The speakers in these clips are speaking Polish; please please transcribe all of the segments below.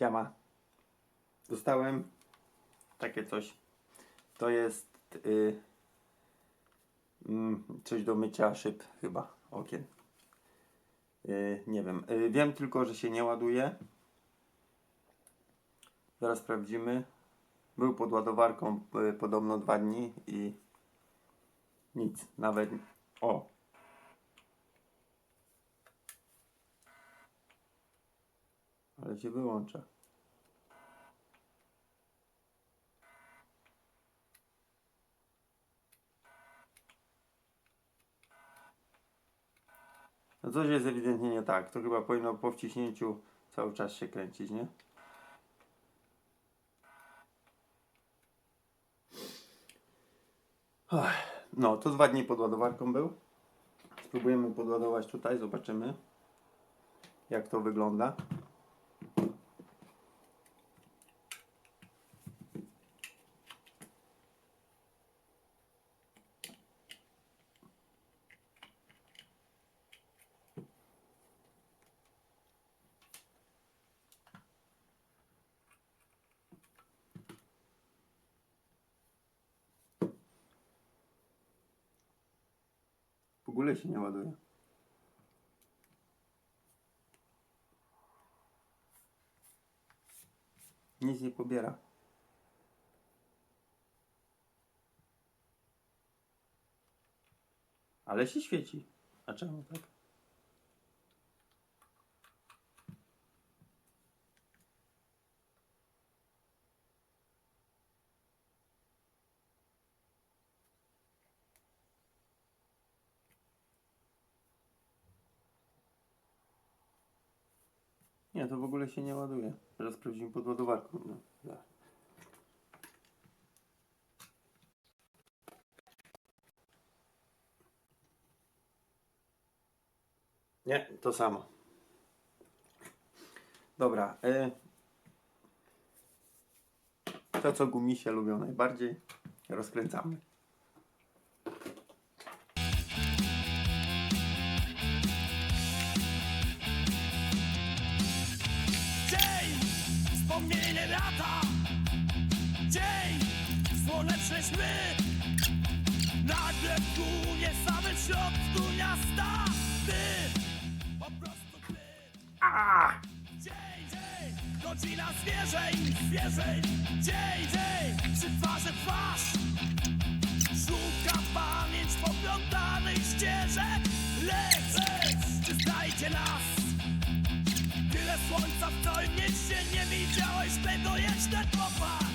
Siema. Dostałem takie coś. To jest y, mm, coś do mycia szyb chyba, okien. Y, nie wiem. Y, wiem tylko, że się nie ładuje. Zaraz sprawdzimy. Był pod ładowarką y, podobno dwa dni i nic. Nawet... O! Ale się wyłącza. No coś jest ewidentnie nie tak. To chyba powinno po wciśnięciu cały czas się kręcić, nie? No, to dwa dni pod ładowarką był. Spróbujemy podładować tutaj, zobaczymy jak to wygląda. Ogóle się nie ładuje. Nic nie pobiera. Ale się świeci. A czemu tak? To w ogóle się nie ładuje. Teraz sprawdzimy pod ładowarką. No. Nie, to samo. Dobra. Y... To, co gumisie lubią najbardziej, rozkręcamy. Sny Nagle tu nie same w środku miasta. Ty, po prostu ty. Dzień, dzień, godzina zwierzeń, zwierzeń Dzień, dzień, przy twarzy twarz. Szuka pamięć poplątanych ścieżek. Lecz, lecz, czy znajdzie nas? Tyle słońca w całym mieście. Nie widziałeś tego jeszcze. Popatrz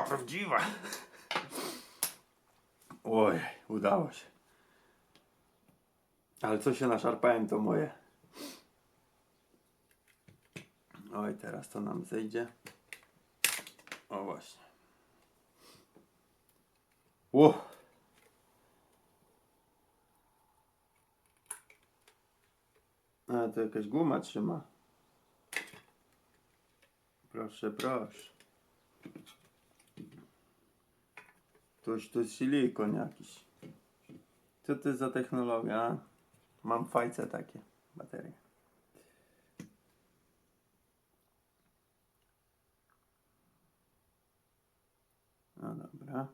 Prawdziwa. Oj, udało się. Ale co się naszarpałem, to moje. Oj, teraz to nam zejdzie. O właśnie. Ło. A, to jakaś guma trzyma. Proszę, proszę. To jest silikon jakiś. Co to jest za technologia? Mam fajce takie, baterie. No dobra.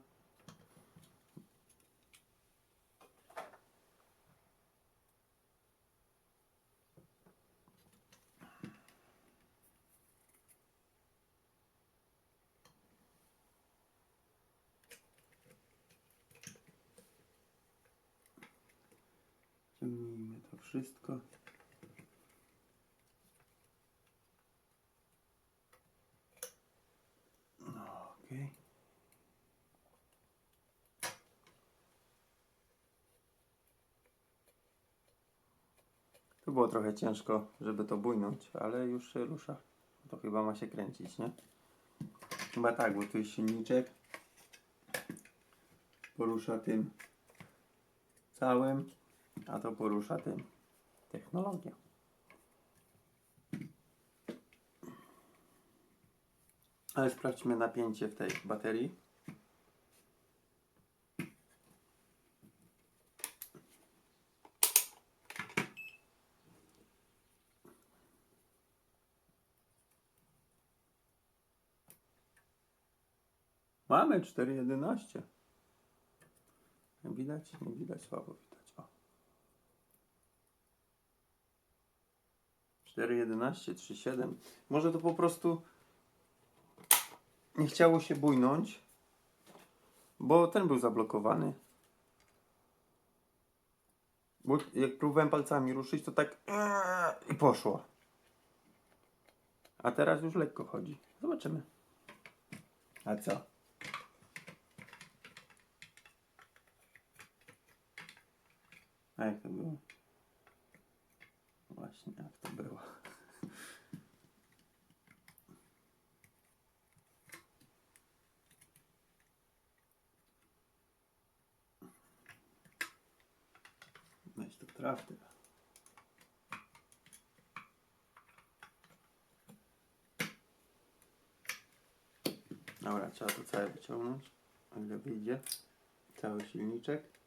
Ciągnijmy to wszystko. No. Tu było trochę ciężko, żeby to bujnąć, ale już się rusza. To chyba ma się kręcić, nie? Chyba tak, bo tu jest silniczek. Porusza tym całym, a to porusza tym technologia. Ale sprawdźmy napięcie w tej baterii. Mamy 4,11. Widać? Nie widać, słabo widać. 4,11, 3,7. Może to po prostu nie chciało się bujnąć, bo ten był zablokowany. Bo jak próbowałem palcami ruszyć, to tak i poszło. A teraz już lekko chodzi. Zobaczymy. A co? A jak to było? Właśnie, jak to było? Weź to traf teraz. Dobra, trzeba to całe wyciągnąć. O ile wyjdzie. Cały silniczek.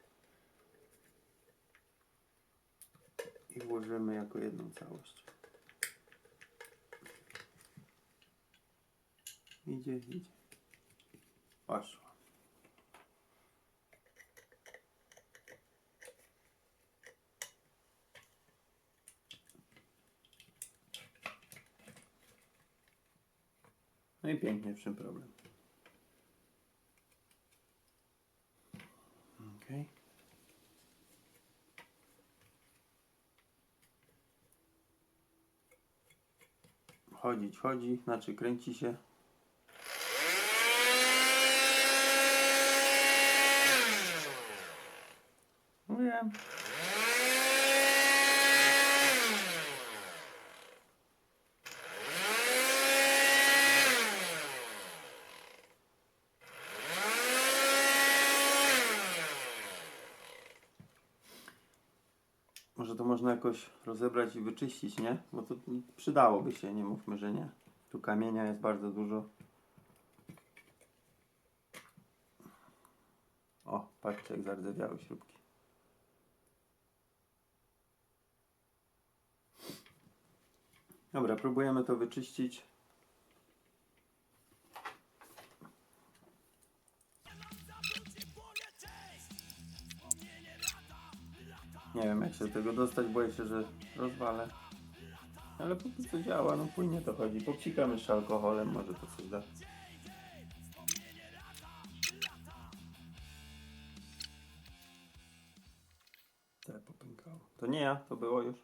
I włożymy jako jedną całość. Idzie, idzie. Poszło. No i pięknie, w czym problem. Okej. Chodzić, chodzi, znaczy kręci się. Wiem. Może to można jakoś rozebrać i wyczyścić, nie? Bo to przydałoby się, nie mówmy, że nie. Tu kamienia jest bardzo dużo. O, patrzcie jak zardzewiały śrubki. Dobra, próbujemy to wyczyścić. Jak się tego dostać, boję się, że rozwalę. Ale póki co działa, no płynie to chodzi. Popsikam jeszcze alkoholem, może to coś da. Tak, popękało. To nie ja, to było już.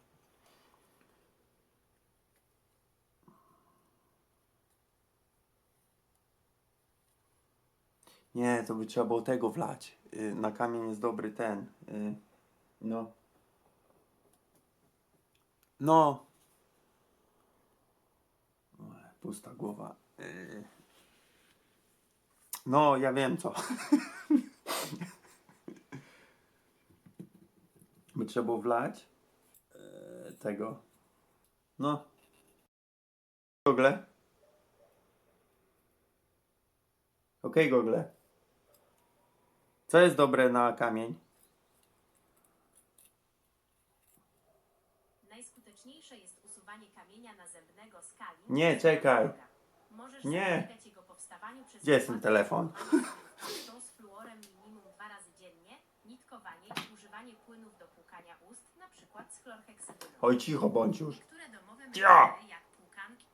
Nie, to by trzeba było tego wlać. Y, na kamień jest dobry ten. y, no. No. Pusta głowa. Y. No, ja wiem co. By trzeba było wlać y, tego. No. Gogle. Okej, gogle. Co jest dobre na kamień? Jest usuwanie kamienia nazębnego z kali. Nie, czekaj. Możesz Nie. zapobiegać jego powstawaniu przez Gdzie jest ten telefon? Z fluorem minimum dwa razy dziennie, nitkowanie i używanie płynów do płukania ust, na przykład z chlorheksydyną. Oj, cicho bądź już. Niektóre domowe Cia! metody, jak płukanki,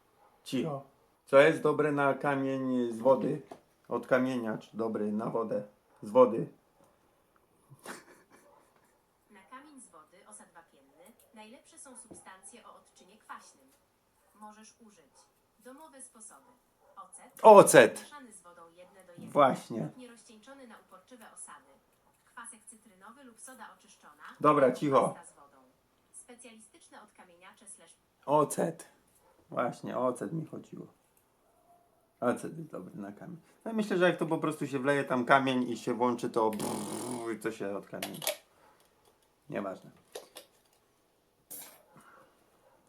Cicho. Co jest dobre na kamień z wody? Od kamienia, czy dobry na wodę? Z wody. na kamień z wody, osad wapienny, najlepsze są substancje o odczynie kwaśnym. Możesz użyć domowe sposoby. Ocet. Ocet! Mieszany z wodą jedne do jednego. Właśnie. lub Nierozcieńczony na uporczywe osady. Kwasek cytrynowy lub soda oczyszczona. Dobra, cicho. pasta z wodą. Specjalistyczne odkamieniacze slash Ocet. Właśnie, o ocet mi chodziło. Ocet jest dobry na kamień. No i myślę, że jak to po prostu się wleje tam kamień i się włączy, to brrr, i to się od kamienia. Nieważne.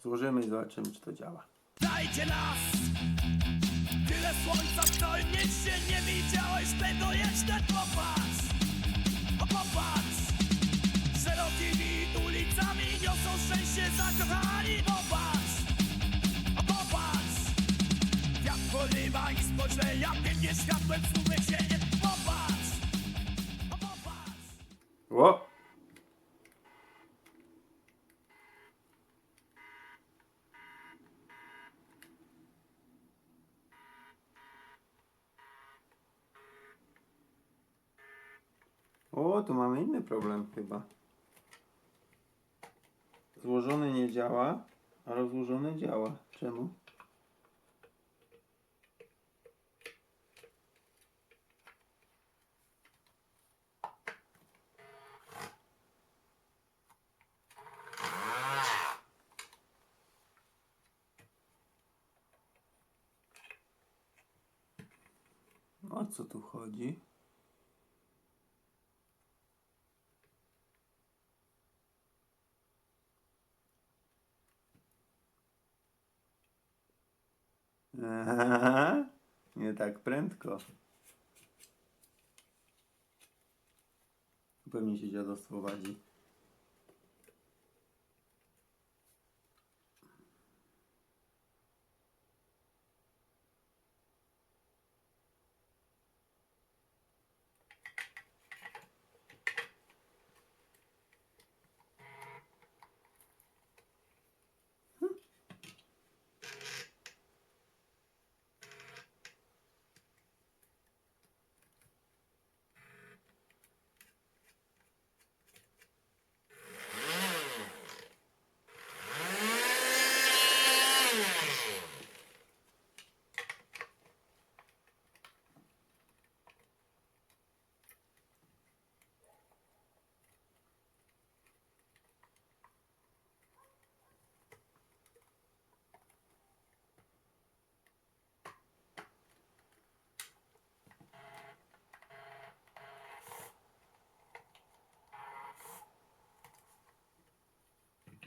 Złożymy i zobaczymy, czy to działa. Dajcie nas! Tyle słońca w całym mieście nie widziałeś tego jeszcze popatrz! O popatrz! Szerokimi ulicami niosą szczęście zakochani Popatrz! O popatrz! Jak porywa ich spojrzenia pięknie światłem słówek O, tu mamy inny problem chyba. Złożony nie działa, a rozłożony działa. Czemu? O co tu chodzi? Aha, nie tak prędko. Pewnie się dziadostwo wadzi.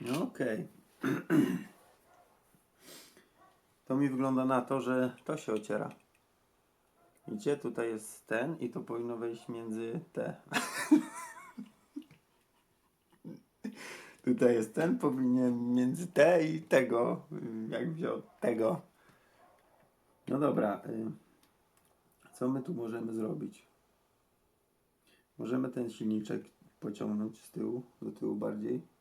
No Okej. To mi wygląda na to, że to się ociera. Widzicie, tutaj jest ten i to powinno wejść między te. tutaj jest ten, powinien między te i tego. Jak wziął tego. No dobra. y, Co my tu możemy zrobić? Możemy ten silniczek pociągnąć z tyłu, do tyłu bardziej.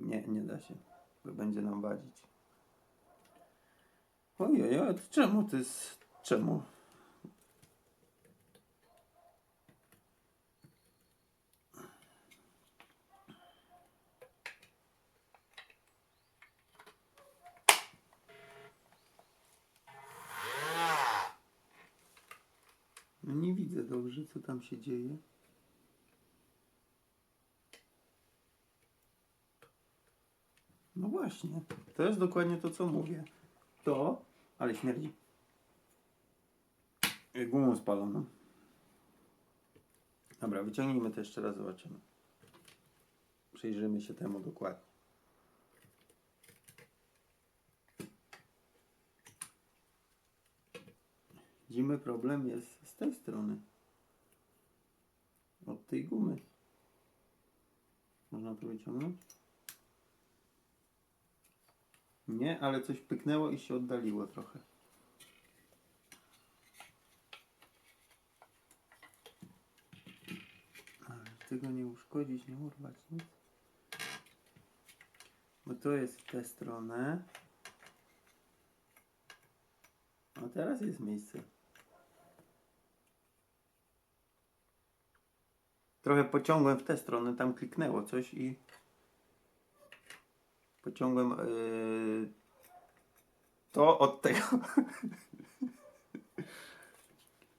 Nie, nie da się, bo będzie nam wadzić. Ojej, to czemu to jest... Czemu? No nie widzę dobrze, co tam się dzieje. No właśnie, to jest dokładnie to, co mówię. To, ale śmierdzi. Gumą spaloną. Dobra, wyciągnijmy to jeszcze raz, zobaczymy. Przyjrzymy się temu dokładnie. Widzimy, problem jest z tej strony. Od tej gumy. Można to wyciągnąć? Nie, ale coś pyknęło i się oddaliło trochę. Ale tego nie uszkodzić, nie urwać nic. Bo to jest w tę stronę. A teraz jest miejsce. Trochę pociągłem w tę stronę, tam kliknęło coś i pociągłem yy, to od tego.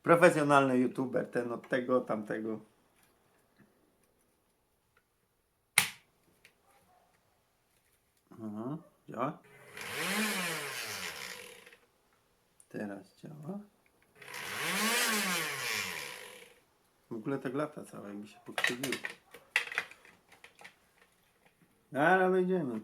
Profesjonalny youtuber, ten od tego, tamtego. Aha, działa? Teraz działa. W ogóle tak lata całe, jakby się pokrzywiło. Ale wejdziemy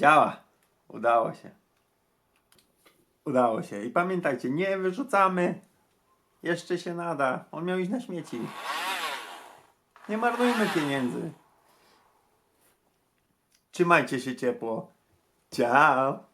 Działa. Udało się. Udało się. I pamiętajcie, nie wyrzucamy. Jeszcze się nada. On miał iść na śmieci. Nie marnujmy pieniędzy. Trzymajcie się ciepło. Ciao.